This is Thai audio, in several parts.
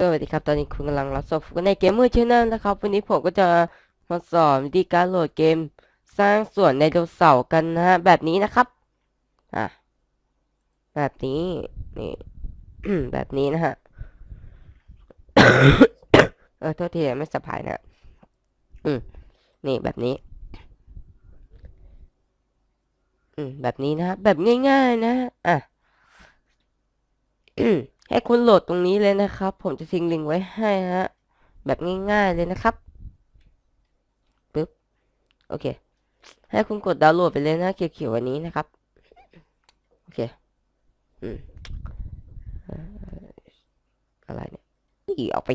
สวัสดีครับ ตอนนี้คุณกำลังรับชมกันในเกมเมอร์ชแนลนะครับ วันนี้ผมก็จะมาสอนวิธีการโหลดเกมสร้างส่วนไดโนเสาร์กันนะฮะแบบนี้นะครับอะแบบนี้นี่แบบนี้นะฮะเออโทษทีไม่สะพายนะอืมนี่แบบนี้ อืมแบบนี้นะฮะแบบง่าย ๆ นะฮะอะ ให้คุณโหลดตรงนี้เลยนะครับ ผมจะทิ้งลิงก์ไว้ให้ฮะ แบบง่ายๆเลยนะครับปึ๊บโอเค ให้คุณกดดาวน์โหลดไปเลยนะเขียวๆวันนี้นะครับ โอเค อืมอะไรเนี่ยอีออกไป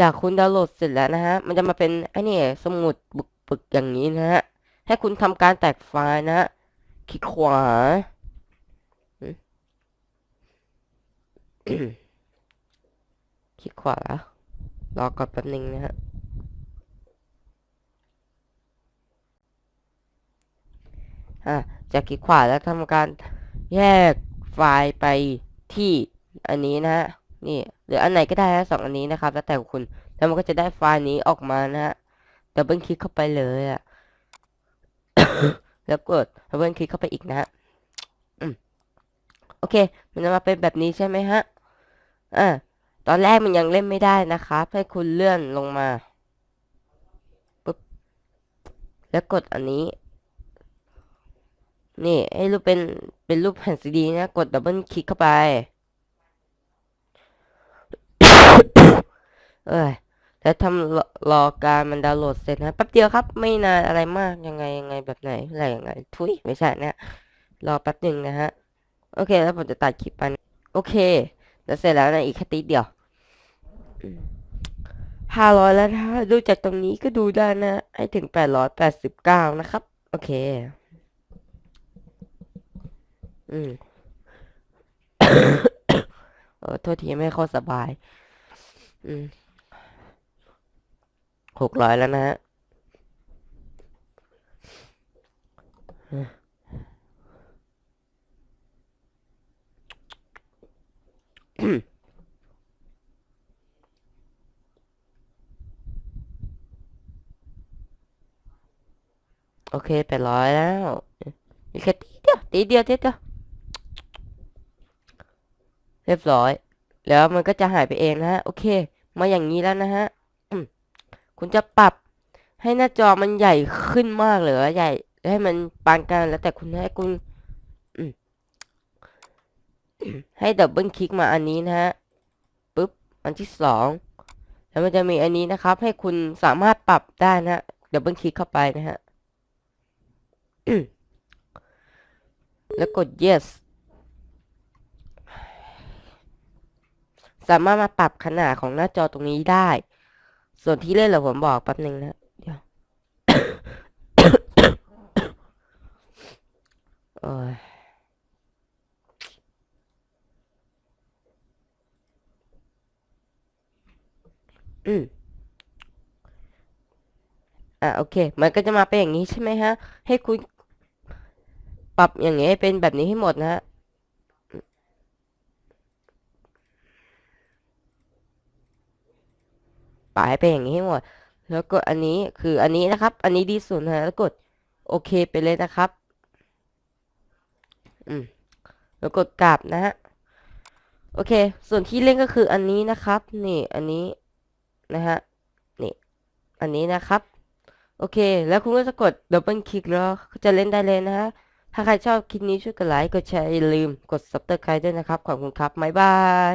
จากคุณดาวน์โหลดเสร็จแล้วนะฮะ มันจะมาเป็นไอ้นี่สมุดบึกปึกอย่างนี้นะฮะ ให้คุณทำการแตกไฟล์นะฮะ คลิกขวา คลิกขวา รอก่อนแป๊บนึงนะฮะ อะจากคลิกขวาแล้วทำการแยกไฟล์ไปที่อันนี้นะฮะ นี่หรืออันไหนก็ได้ฮะสองอันนี้นะครับ แล้วแต่คุณ แล้วมันก็จะได้ไฟล์นี้ออกมานะฮะดับเบิลคลิกเข้าไปเลยอะแล้วกดดับเบิลคลิกเข้าไปอีกนะฮะโอเค มันจะมาเป็นแบบนี้ใช่ไหมฮะ อ่าตอนแรกมันยังเล่นไม่ได้นะครับ ให้คุณเลื่อนลงมาปุ๊บแล้วกดอันนี้ นี่ให้รูปเป็นเป็นรูปแผ่นซีดีนะ กดดับเบิลคลิกเข้าไป เอ้ยแล้วทำรรอการมันดาวน์โหลดเสร็จนะแป๊บเดียวครับ ไม่นานอะไรมากยังไงยังไงแบบไหนอะไรยังไงทุยไม่ใช่นะรอแป๊บหนึ่งนะฮะ โอเค แล้วผมจะตัดคลิปไปโอเค แล้วเสร็จแล้วนะอีกแค่ติดเดียวห้าร้อยแล้วนะดูจากตรงนี้ก็ดูได้นะ ให้ถึงแปดร้อยแปดสิบเก้านะครับ โอเค อืมเออโทษทีไม่ค่อยสบาย อืมหกร้อยแล้วนะฮะอืม โอเคแปดร้อยแล้วอีแค่ตีเดียวตีเดียวตีเดียวเรียบร้อย แล้วมันก็จะหายไปเองนะฮะ โอเค มาอย่างนี้แล้วนะฮะคุณจะปรับให้หน้าจอมันใหญ่ขึ้นมากหรือใหญ่ ให้มันปานกลางแล้วแต่คุณให้คุณให้ดับเบิลคลิกมาอันนี้นะฮะปุ๊บอันที่สองแล้วมันจะมีอันนี้นะครับ ให้คุณสามารถปรับได้นะฮะดับเบิลคลิกเข้าไปนะฮะ แล้วกด yes สามารถมาปรับขนาดของหน้าจอตรงนี้ได้ ส่วนที่เล่นเหรอผมบอกแป๊บหนึ่งนะเดี๋ยวโอ้ยอืมอะโอเค มันก็จะมาเป็นอย่างนี้ใช่ไหมฮะ ให้คุณ ปรับอย่างนี้ให้เป็นแบบนี้ให้หมดนะฮะปรับให้เป็นอย่างนี้ให้หมด แล้วก็อันนี้คืออันนี้นะครับ อันนี้ดีสุดนะแล้วกดโอเคไปเลยนะครับ อืมแล้วกดกลับนะฮะโอเค ส่วนที่เล่นก็คืออันนี้นะครับ นี่ อันนี้นะฮะ นี่ อันนี้นะครับ โอเค แล้วคุณก็จะกดดับเบิลคลิกแล้วจะเล่นได้เลยนะฮะ ถ้าใครชอบคลิปนี้ช่วยกดไลค์ กดแชร์อย่าลืม กด subscribe ด้วยนะครับ ขอบคุณครับ บ๊ายบาย